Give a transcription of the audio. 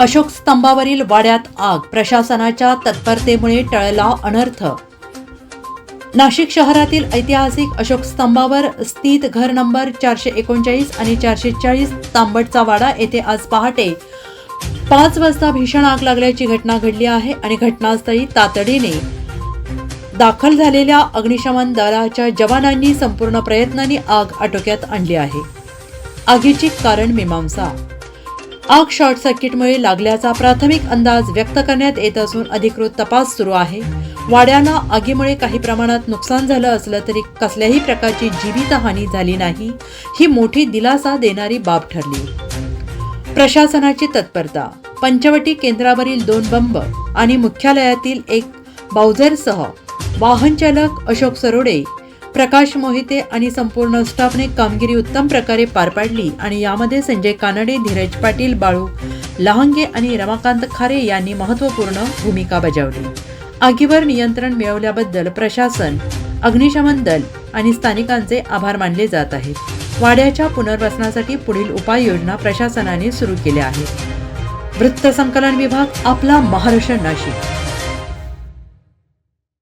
अशोक स्तंभावरील वाड्यात आग प्रशासनाच्या तत्परतेमुळे टळला अनर्थ. नाशिक शहरातील ऐतिहासिक अशोक स्तंभावर स्थित घर नंबर चारशे एकोणचाळीस आणि चारशे चाळीस तांबटचा वाडा येथे आज पहाटे पाच वाजता भीषण आग लागल्याची घटना घडली आहे आणि घटनास्थळी तातडीने दाखल झालेल्या अग्निशमन दलाच्या जवानांनी संपूर्ण प्रयत्नांनी आग आटोक्यात आणली आहे. आगीची कारण मीमांसा आग शॉर्ट सर्किटमुळे लागल्याचा प्राथमिक अंदाज व्यक्त करण्यात येत असून अधिकृत तपास सुरू आहे. वाड्याला आगीमुळे काही प्रमाणात नुकसान झालं असलं तरी कसल्याही प्रकारची जीवितहानी झाली नाही ही मोठी दिलासा देणारी बाब ठरली. प्रशासनाची तत्परता पंचवटी केंद्रावरील दोन बंब आणि मुख्यालयातील एक बाउझरसह वाहनचालक अशोक सरोडे प्रकाश मोहिते आणि संपूर्ण स्टाफने कामगिरी उत्तम प्रकारे पार पाडली आणि यामध्ये संजय कानडे धीरज पाटील बाळू लहांगे आणि रमाकांत खारे यांनी महत्त्वपूर्ण भूमिका बजावली. आगीवर नियंत्रण मिळवल्याबद्दल प्रशासन अग्निशमन दल आणि स्थानिकांचे आभार मानले जात आहेत. वाड्याच्या पुनर्वसनासाठी पुढील उपाययोजना प्रशासनाने सुरू केल्या आहेत. वृत्त संकलन विभाग आपला महाराष्ट्र नाशिक.